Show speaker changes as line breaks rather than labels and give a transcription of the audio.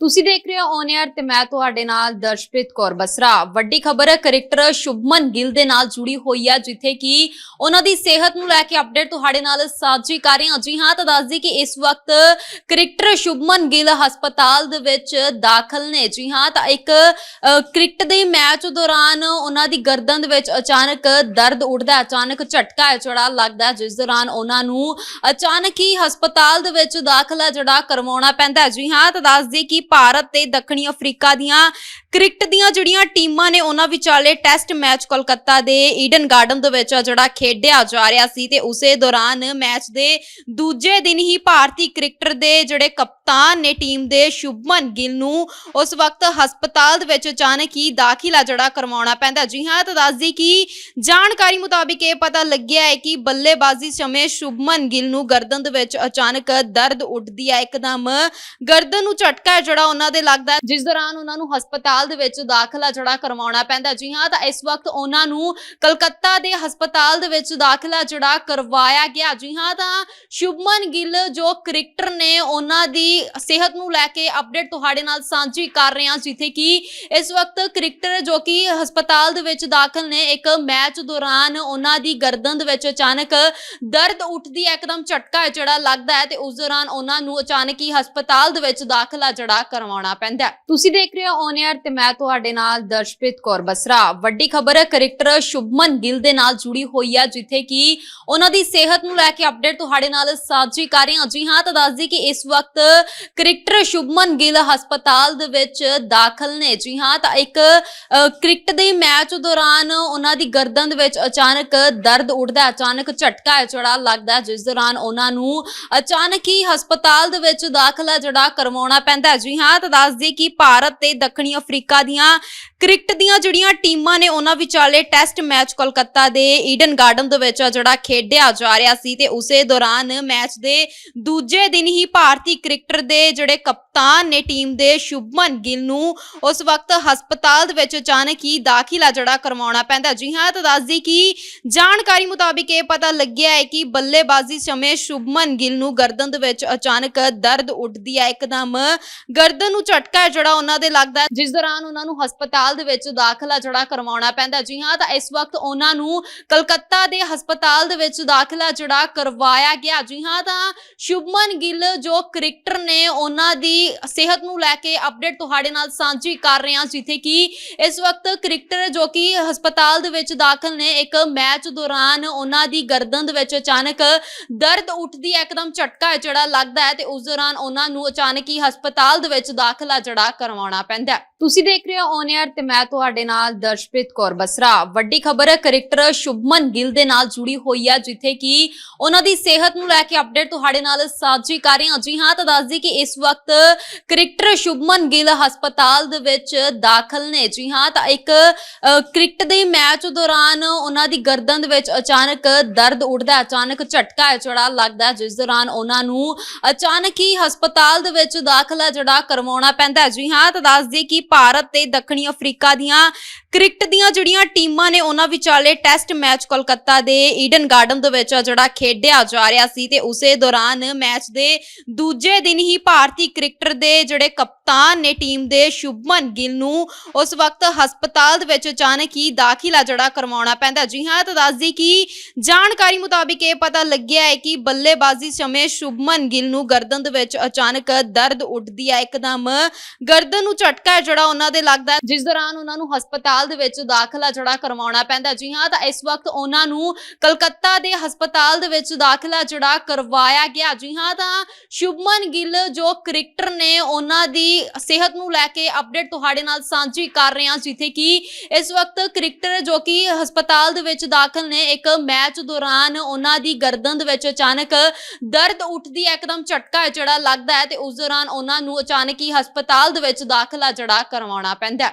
ਤੁਸੀਂ ਦੇਖ ਰਹੇ ਹੋ ਔਨ 에ਅਰ ਤੇ ਮੈਂ ਤੁਹਾਡੇ ਨਾਲ ਦਰਸ਼ਪ੍ਰੀਤ ਕੌਰ ਬਸਰਾ। ਵੱਡੀ ਖਬਰ ਹੈ ਕ੍ਰਿਕਟਰ ਸ਼ੁਭਮਨ ਗਿੱਲ ਦੇ ਨਾਲ ਜੁੜੀ ਹੋਈ ਹੈ ਜਿੱਥੇ ਕਿ ਉਹਨਾਂ ਦੀ ਸਿਹਤ ਨੂੰ ਲੈ ਕੇ ਅਪਡੇਟ ਤੁਹਾਡੇ ਨਾਲ ਸਾਂਝੀ ਕਰ ਰਹੇ ਹਾਂ। ਜੀ ਹਾਂ, ਤਾਂ ਦੱਸਦੀ ਕਿ ਇਸ ਵਕਤ ਕ੍ਰਿਕਟਰ ਸ਼ੁਭਮਨ ਗਿੱਲ ਹਸਪਤਾਲ ਦੇ ਵਿੱਚ ਦਾਖਲ ਨੇ। ਜੀ ਹਾਂ, ਤਾਂ ਇੱਕ ਕ੍ਰਿਕਟ ਦੇ ਮੈਚ ਦੌਰਾਨ ਉਹਨਾਂ ਦੀ ਗਰਦਨ ਦੇ ਵਿੱਚ ਅਚਾਨਕ ਦਰਦ ਉੱਠਦਾ ਅਚਾਨਕ ਝਟਕਾ ਜਿਹੜਾ ਲੱਗਦਾ ਜਿਸ ਦੌਰਾਨ ਉਹਨਾਂ ਨੂੰ ਅਚਾਨਕ ਹੀ ਹਸਪਤਾਲ ਦੇ ਵਿੱਚ ਦਾਖਲਾ ਜਿਹੜਾ ਕਰਵਾਉਣਾ ਪੈਂਦਾ ਜੀ ਹਾਂ, ਤਾਂ ਦੱਸਦੀ ਕਿ ਭਾਰਤ ਤੇ ਦੱਖਣੀ ਅਫਰੀਕਾ ਦੀਆਂ ਕ੍ਰਿਕਟ ਦੀਆਂ ਜਿਹੜੀਆਂ ਟੀਮਾਂ ਨੇ ਉਹਨਾਂ ਵਿਚਾਲੇ ਟੈਸਟ ਮੈਚ ਕੋਲਕਾਤਾ ਦੇ ਈਡਨ ਗਾਰਡਨ ਦੇ ਵਿੱਚ ਜਿਹੜਾ ਖੇਡਿਆ ਜਾ ਰਿਹਾ ਸੀ ਤੇ ਉਸੇ ਦੌਰਾਨ ਮੈਚ ਦੇ ਦੂਜੇ ਦਿਨ ਹੀ ਭਾਰਤੀ ਕ੍ਰਿਕਟਰ ਦੇ ਜਿਹੜੇ ਕਪਤਾਨ ਨੇ ਟੀਮ ਦੇ ਸ਼ੁਭਮਨ ਗਿੱਲ ਨੂੰ ਉਸ ਵਕਤ ਹਸਪਤਾਲ ਦੇ ਵਿੱਚ ਅਚਾਨਕ ਹੀ ਦਾਖਲਾ ਜਿਹੜਾ ਕਰਵਾਉਣਾ ਪੈਂਦਾ। ਜੀ ਹਾਂ, ਤਾਂ ਦੱਸਦੀ ਕਿ ਜਾਣਕਾਰੀ ਮੁਤਾਬਿਕ ਇਹ ਪਤਾ ਲੱਗਿਆ ਹੈ ਕਿ ਬੱਲੇਬਾਜ਼ੀ ਸਮੇਂ ਸ਼ੁਭਮਨ ਗਿੱਲ ਨੂੰ ਗਰਦਨ ਦੇ ਵਿੱਚ ਅਚਾਨਕ ਦਰਦ ਉੱਠਦੀ ਹੈ। ਇੱਕਦਮ ਗਰਦਨ ਨੂੰ ਝਟਕਾ ਹੈ ਜਿਹੜਾ ਉਹਨਾਂ ਦੇ ਲੱਗਦਾ ਹੈ, ਜਿਸ ਦੌਰਾਨ ਉਹਨਾਂ ਨੂੰ ਹਸਪਤਾਲ ਦੇ ਵਿੱਚ ਦਾਖਲਾ ਜਿਹੜਾ ਕਰਵਾਉਣਾ ਪੈਂਦਾ ਜੀ ਹਾਂ ਤਾਂ ਇਸ ਵਕਤ ਉਹਨਾਂ ਨੂੰ ਕਲਕੱਤਾ ਦੇ ਹਸਪਤਾਲ ਦੇ ਵਿੱਚ ਦਾਖਲਾ ਜਿਹੜਾ ਕਰਵਾਇਆ ਗਿਆ। ਜੀ ਹਾਂ ਤਾਂ ਸ਼ੁਭਮਨ ਗਿੱਲ ਜੋ ਕ੍ਰਿਕਟਰ ਨੇ ਉਹਨਾਂ ਦੀ ਸਿਹਤ ਨੂੰ ਲੈ ਕੇ ਅਪਡੇਟ ਤੁਹਾਡੇ ਨਾਲ ਸਾਂਝੀ ਕਰ ਰਹੇ ਹਾਂ ਜਿੱਥੇ ਕਿ ਇਸ ਵਕਤ ਕ੍ਰਿਕਟਰ ਜੋ ਕਿ ਹਸਪਤਾਲ ਦੇ ਵਿੱਚ ਦਾਖਲ ਨੇ ਇੱਕ ਮੈਚ ਦੌਰਾਨ ਉਹਨਾਂ ਦੀ ਗਰਦਨ ਦੇ ਵਿੱਚ ਅਚਾਨਕ ਦਰਦ ਉੱਠਦੀ ਹੈ ਇੱਕਦਮ ਝਟਕਾ ਜਿਹੜਾ ਲੱਗਦਾ ਹੈ ਤੇ ਉਸ ਦੌਰਾਨ ਉਹਨਾਂ ਨੂੰ ਅਚਾਨਕ ਹੀ ਹਸਪਤਾਲ ਦੇ ਵਿੱਚ ਦਾਖਲਾ ਜਿਹੜਾ ਕਰਵਾਉਣਾ ਪੈਂਦਾ ਤੁਸੀਂ ਦੇਖ ਰਹੇ ਹੋ ਔਨ 에ਅਰ ਤੇ ਮੈਂ ਤੁਹਾਡੇ ਨਾਲ ਦਰਸ਼ਪ੍ਰੀਤ ਕੌਰ ਬਸਰਾ। ਵੱਡੀ ਖਬਰ ਹੈ, ਕ੍ਰਿਕਟਰ ਸ਼ੁਭਮਨ ਗਿੱਲ ਦੇ ਨਾਲ ਜੁੜੀ ਹੋਈ ਹੈ, ਜਿੱਥੇ ਕਿ ਉਹਨਾਂ ਦੀ ਸਿਹਤ ਨੂੰ ਲੈ ਕੇ ਅਪਡੇਟ ਤੁਹਾਡੇ ਨਾਲ ਸਾਂਝੀ ਕਰ ਰਹੇ ਹਾਂ। ਜੀ ਹਾਂ, ਤਾਂ ਦੱਸ ਦਈਏ ਕਿ ਇਸ ਵਕਤ ਕ੍ਰਿਕਟਰ ਸ਼ੁਭਮਨ ਗਿੱਲ ਹਸਪਤਾਲ ਦੇ ਵਿੱਚ ਦਾਖਲ ਨੇ। ਜੀ ਹਾਂ, ਤਾਂ ਇੱਕ ਕ੍ਰਿਕਟ ਦੇ ਮੈਚ ਦੌਰਾਨ ਉਹਨਾਂ ਦੀ ਗਰਦਨ ਦੇ ਵਿੱਚ ਅਚਾਨਕ ਦਰਦ ਉੱਠਦਾ ਅਚਾਨਕ ਝਟਕਾ ਹੈ, ਜਿਹੜਾ ਲੱਗਦਾ ਜਿਸ ਦੌਰਾਨ ਉਹਨਾਂ ਨੂੰ ਅਚਾਨਕ ਹੀ ਹਸਪਤਾਲ ਦੇ ਵਿੱਚ ਦਾਖਲਾ ਜਿਹੜਾ ਕਰਵਾਉਣਾ ਪੈਂਦਾ ਜੀ ਹਾਂ, ਤਾਂ ਦੱਸ ਦਈਏ ਕਿ ਭਾਰਤ ਤੇ ਦੱਖਣੀ ਅਫਰੀਕਾ ਦੀਆਂ ਕ੍ਰਿਕਟ ਦੀਆਂ ਜਿਹੜੀਆਂ ਟੀਮਾਂ ਨੇ, ਉਹਨਾਂ ਵਿਚਾਲੇ ਟੈਸਟ ਮੈਚ ਕੋਲਕਾਤਾ ਦੇ ਈਡਨ ਗਾਰਡਨ ਦੇ ਵਿੱਚ ਜਿਹੜਾ ਖੇਡਿਆ ਜਾ ਰਿਹਾ ਸੀ ਤੇ ਉਸੇ ਦੌਰਾਨ ਮੈਚ ਦੇ ਦੂਜੇ ਦਿਨ ਹੀ ਭਾਰਤੀ ਕ੍ਰਿਕਟਰ ਦੇ ਜਿਹੜੇ ਕਪਤਾਨ ਨੇ ਟੀਮ ਦੇ ਸ਼ੁਭਮਨ ਗਿੱਲ ਨੂੰ ਉਸ ਵਕਤ ਹਸਪਤਾਲ ਦੇ ਵਿੱਚ ਅਚਾਨਕ ਹੀ ਦਾਖਲਾ ਜਿਹੜਾ ਕਰਵਾਉਣਾ ਪੈਂਦਾ। ਜੀ ਹਾਂ, ਤਾਂ ਦੱਸਦੀ ਕਿ ਜਾਣਕਾਰੀ ਮੁਤਾਬਿਕ ਇਹ ਪਤਾ ਲੱਗਿਆ ਹੈ ਕਿ ਬੱਲੇਬਾਜ਼ੀ ਸਮੇਂ ਸ਼ੁਭਮਨ ਗਿੱਲ ਨੂੰ ਗਰਦਨ ਦੇ ਵਿੱਚ ਅਚਾਨਕ ਦਰਦ ਉੱਠਦੀ ਹੈ। ਇੱਕਦਮ ਗਰਦਨ ਨੂੰ ਝਟਕਾ ਹੈ ਜਿਹੜਾ ਉਹਨਾਂ ਦੇ ਲੱਗਦਾ ਹੈ, ਜਿਸ ਦੌਰਾਨ ਉਹਨਾਂ ਨੂੰ ਹਸਪਤਾਲ ਦੇ ਵਿੱਚ ਦਾਖਲਾ ਜਿਹੜਾ ਕਰਵਾਉਣਾ ਪੈਂਦਾ ਜੀ ਹਾਂ ਤਾਂ ਇਸ ਵਕਤ ਉਹਨਾਂ ਨੂੰ ਕਲਕੱਤਾ ਦੇ ਹਸਪਤਾਲ ਦੇ ਵਿੱਚ ਦਾਖਲਾ ਜਿਹੜਾ ਕਰਵਾਇਆ ਗਿਆ। ਜੀ ਹਾਂ ਤਾਂ ਸ਼ੁਭਮਨ ਗਿੱਲ ਜੋ ਕ੍ਰਿਕਟਰ ਨੇ ਉਹਨਾਂ ਦੀ ਸਿਹਤ ਨੂੰ ਲੈ ਕੇ ਅਪਡੇਟ ਤੁਹਾਡੇ ਨਾਲ ਸਾਂਝੀ ਕਰ ਰਹੇ ਹਾਂ ਜਿੱਥੇ ਕਿ ਇਸ ਵਕਤ ਕ੍ਰਿਕਟਰ ਜੋ ਕਿ ਹਸਪਤਾਲ ਦੇ ਵਿੱਚ ਦਾਖਲ ਨੇ ਇੱਕ ਮੈਚ ਦੌਰਾਨ ਉਹਨਾਂ ਦੀ ਗਰਦਨ ਦੇ ਵਿੱਚ ਅਚਾਨਕ ਦਰਦ ਉੱਠਦੀ ਹੈ ਇੱਕਦਮ ਝਟਕਾ ਹੈ ਜਿਹੜਾ ਲੱਗਦਾ ਹੈ ਤੇ ਉਸ ਦੌਰਾਨ ਉਹਨਾਂ ਨੂੰ ਅਚਾਨਕ ਹੀ ਹਸਪਤਾਲ ਦੇ ਵਿੱਚ ਦਾਖਲਾ ਜਿਹੜਾ ਕਰਵਾਉਣਾ ਪੈਂਦਾ ਤੁਸੀਂ ਦੇਖ ਰਹੇ ਹੋ ਔਨ 에ਅਰ ਤੇ ਮੈਂ ਤੁਹਾਡੇ ਨਾਲ ਦਰਸ਼ਪ੍ਰੀਤ ਕੌਰ ਬਸਰਾ। ਵੱਡੀ ਖਬਰ ਹੈ ਕ੍ਰਿਕਟਰ ਸ਼ੁਭਮਨ ਗਿੱਲ ਦੇ ਨਾਲ ਜੁੜੀ ਹੋਈ ਹੈ ਜਿੱਥੇ ਕਿ ਉਹਨਾਂ ਦੀ ਸਿਹਤ ਨੂੰ ਲੈ ਕੇ ਅਪਡੇਟ ਤੁਹਾਡੇ ਨਾਲ ਸਾਂਝੀ ਕਰ ਰਹੇ ਹਾਂ। ਜੀ ਹਾਂ, ਤਾਂ ਦੱਸਦੀ ਕਿ ਇਸ ਵਕਤ ਕ੍ਰਿਕਟਰ ਸ਼ੁਭਮਨ ਗਿੱਲ ਹਸਪਤਾਲ ਦੇ ਵਿੱਚ ਦਾਖਲ ਨੇ। ਜੀ ਹਾਂ, ਤਾਂ ਇੱਕ ਕ੍ਰਿਕਟ ਦੇ ਮੈਚ ਦੌਰਾਨ ਉਹਨਾਂ ਦੀ ਗਰਦਨ ਦੇ ਵਿੱਚ ਅਚਾਨਕ ਦਰਦ ਉੱਠਦਾ ਅਚਾਨਕ ਝਟਕਾ ਜਿਹੜਾ ਲੱਗਦਾ ਜਿਸ ਦੌਰਾਨ ਉਹਨਾਂ ਨੂੰ ਅਚਾਨਕ ਹੀ ਹਸਪਤਾਲ ਦੇ ਵਿੱਚ ਦਾਖਲਾ ਜਿਹੜਾ ਕਰਵਾਉਣਾ ਪੈਂਦਾ ਜੀ ਹਾਂ, ਤਾਂ ਦੱਸਦੀ ਕਿ ਭਾਰਤ ਤੇ ਦੱਖਣੀ ਅਫਰੀਕਾ ਦੀਆਂ ਕ੍ਰਿਕਟ ਦੀਆਂ ਜਿਹੜੀਆਂ ਟੀਮਾਂ ਨੇ ਉਹਨਾਂ ਵਿਚਾਲੇ ਟੈਸਟ ਮੈਚ ਕੋਲਕਾਤਾ ਦੇ ਈਡਨ ਗਾਰਡਨ ਦੇ ਵਿੱਚ ਜਿਹੜਾ ਖੇਡਿਆ ਜਾ ਰਿਹਾ ਸੀ ਤੇ ਉਸੇ ਦੌਰਾਨ ਮੈਚ ਦੇ ਦੂਜੇ ਦਿਨ ਹੀ ਭਾਰਤੀ ਕ੍ਰਿਕਟਰ ਦੇ ਜਿਹੜੇ ਕਪਤਾਨ ਨੇ ਟੀਮ ਦੇ ਸ਼ੁਭਮਨ ਗਿੱਲ ਨੂੰ ਉਸ ਵਕਤ ਹਸਪਤਾਲ ਦੇ ਵਿੱਚ ਅਚਾਨਕ ਹੀ ਦਾਖਲਾ ਜਿਹੜਾ ਕਰਵਾਉਣਾ ਪੈਂਦਾ। ਜੀ ਹਾਂ ਤਾਂ ਦੱਸਦੀ ਕਿ ਜਾਣਕਾਰੀ ਮੁਤਾਬਿਕ ਇਹ ਪਤਾ ਲੱਗਿਆ ਹੈ ਕਿ ਬੱਲੇਬਾਜ਼ੀ ਸਮੇਂ ਸ਼ੁਭਮਨ ਗਿੱਲ ਨੂੰ ਗਰਦਨ ਦੇ ਵਿੱਚ ਅਚਾਨਕ ਦਰਦ ਉੱਠਦੀ ਹੈ। ਇੱਕਦਮ ਗਰਦਨ ਨੂੰ ਝਟਕਾ ਹੈ ਜਿਹੜਾ ਉਹਨਾਂ ਦੇ ਲੱਗਦਾ ਹੈ, ਜਿਸ ਦੌਰਾਨ ਉਹਨਾਂ ਨੂੰ ਹਸਪਤਾਲ ਦੇ ਵਿੱਚ ਦਾਖਲਾ ਜਿਹੜਾ ਕਰਵਾਉਣਾ ਪੈਂਦਾ ਜੀ ਹਾਂ ਤਾਂ ਇਸ ਵਕਤ ਉਹਨਾਂ ਨੂੰ ਕਲਕੱਤਾ ਦੇ ਹਸਪਤਾਲ ਦੇ ਵਿੱਚ ਦਾਖਲਾ ਜਿਹੜਾ ਕਰਵਾਇਆ ਗਿਆ। ਜੀ ਹਾਂ ਤਾਂ ਸ਼ੁਭਮਨ ਗਿੱਲ ਜੋ ਕ੍ਰਿਕਟਰ ਨੇ ਉਹਨਾਂ ਦੀ ਸਿਹਤ ਨੂੰ ਲੈ ਕੇ ਅਪਡੇਟ ਤੁਹਾਡੇ ਨਾਲ ਸਾਂਝੀ ਕਰ ਰਹੇ ਹਾਂ ਜਿੱਥੇ ਕਿ ਇਸ ਵਕਤ ਕ੍ਰਿਕਟਰ ਜੋ ਕਿ ਹਸਪਤਾਲ ਦੇ ਵਿੱਚ ਦਾਖਲ ਨੇ ਇੱਕ ਮੈਚ ਦੌਰਾਨ ਉਹਨਾਂ ਦੀ ਗਰਦਨ ਦੇ ਵਿੱਚ ਅਚਾਨਕ ਦਰਦ ਉੱਠਦੀ ਹੈ ਇੱਕਦਮ ਝਟਕਾ ਜਿਹੜਾ ਲੱਗਦਾ ਹੈ ਤੇ ਉਸ ਦੌਰਾਨ ਉਹਨਾਂ ਨੂੰ ਅਚਾਨਕ ਹੀ ਹਸਪਤਾਲ ਦੇ ਵਿੱਚ ਦਾਖਲਾ ਜਿਹੜਾ ਕਰਵਾਉਣਾ ਪੈਂਦਾ